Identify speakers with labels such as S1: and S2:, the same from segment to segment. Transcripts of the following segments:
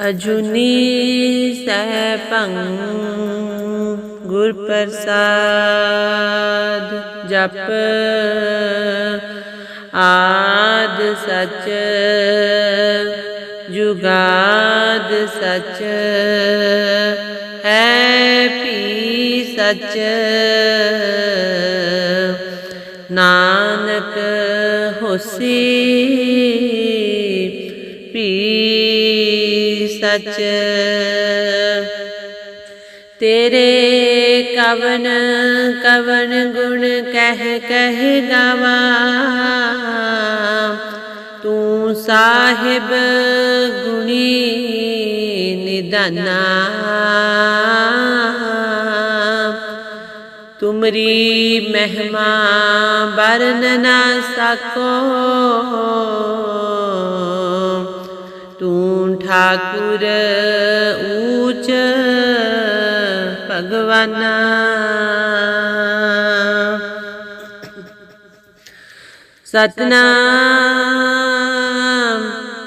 S1: ਅਜੂਨੀ ਸੈਭੰ ਗੁਰ ਪ੍ਰਸਾਦ ਜਪ ਆਦ ਸਚ ਜੁਗਾਦ ਸਚ ਹੈ ਪੀ ਸਚ ਨਾਨਕ ਹੋਸੀ ਪੀ ਸਚ। ਤੇਰੇ ਕਵਨ ਕਵਨ ਗੁਣ ਕਹਿ ਕਹਿ ਗਾਵਾ। ਤੂੰ ਸਾਹਿਬ ਗੁਣੀ ਨਿਦਾਨਾ ਤੁਮਰੀ ਮਹਿਮਾ ਬਰਨ ਨਾ ਸਕੋ ਤੂੰ ਠਾਕੁਰ ਊਚ ਭਗਵਾਨਾ ਸਤਨਾਮ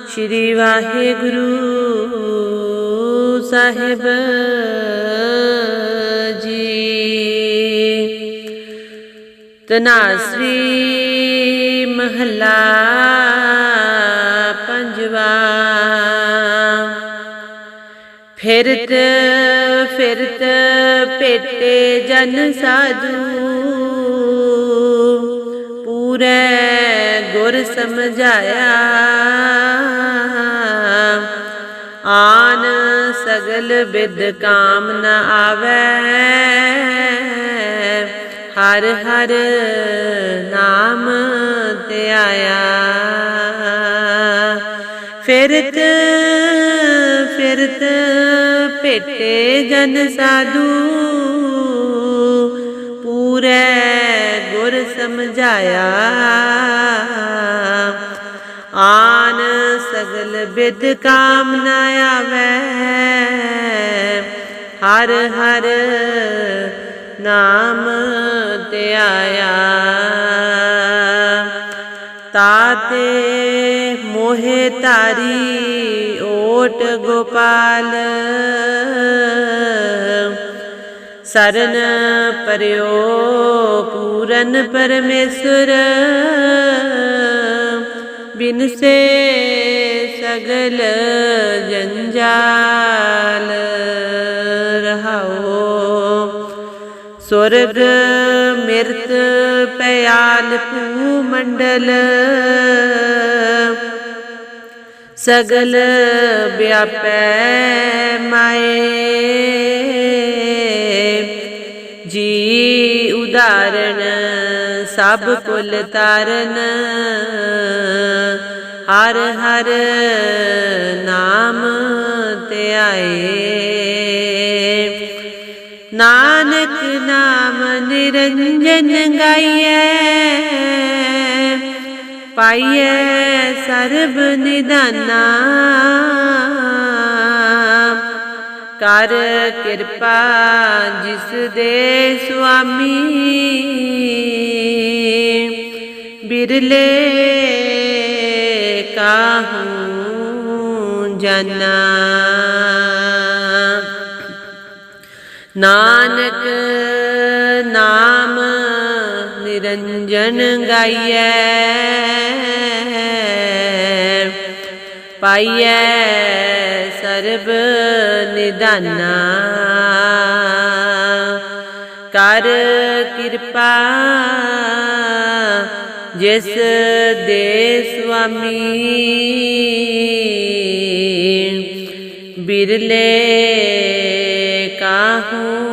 S1: ਸ਼੍ਰੀ ਵਾਹਿਗੁਰੂ ਸਾਹਿਬ ਜੀ ਤਨਾਸਰੀ ਮਹਲਾ ਫਿਰਤ ਫਿਰਤ ਪੇਟੇ ਜਨ ਸਾਧੂ। ਪੂਰੇ ਗੁਰ ਸਮਝਾਇਆ। ਆਨ ਸਗਲ ਬਿਦ ਕਾਮ ਨ ਆਵੇ। ਹਰ ਹਰ ਨਾਮ ਤੇ ਆਇਆ ਫਿਰਤ ਫਿਰਤ ਭੇਟੇ ਜਨ ਸਾਧੂ। ਪੂਰੇ ਗੁਰ ਸਮਝਾਇਆ। ਆਨ ਸਗਲ ਬਿਦ ਕਾਮ ਨ ਆਵੇ। ਹਰ ਹਰ ਨਾਮ ਤੇ ਆਇਆ ਤਾਤੇ ਮੋਹਿ ਤਾਰੀ कोट गोपाल सरन परयो पूरन परमेश्वर बिन से सगल जंजाल रहो स्वर्ग मृत पयाल भूमंडल ਸਗਲ ਵਿਆਪੈ ਮਾਏ। ਜੀ ਉਦਾਰਣ ਸਭ ਕੁਲ ਤਾਰਨ। ਹਰ ਹਰ ਨਾਮ ਤੇ ਆਏ। ਨਾਨਕ ਨਾਮ ਨਿਰੰਜਨ ਗਾਈਐ। ਪਾਈਐ ਸਰਬ ਨਿਦਾਨਾ। ਕਰ ਕਿਰਪਾ ਜਿਸ ਦੇ ਸੁਆਮੀ। ਬਿਰਲੇ ਕਾਹੂ ਜਨਾ। ਨਾਨਕ ਨਾਮ ਨਿਰੰਜਨ ਗਾਈਐ। ਪਾਈਐ ਸਰਬ ਨਿਦਾਨਾ ਕਰ ਕਿਰਪਾ ਜਿਸ ਦੇ ਸੁਆਮੀ ਬਿਰਲੇ ਕਾਹੂ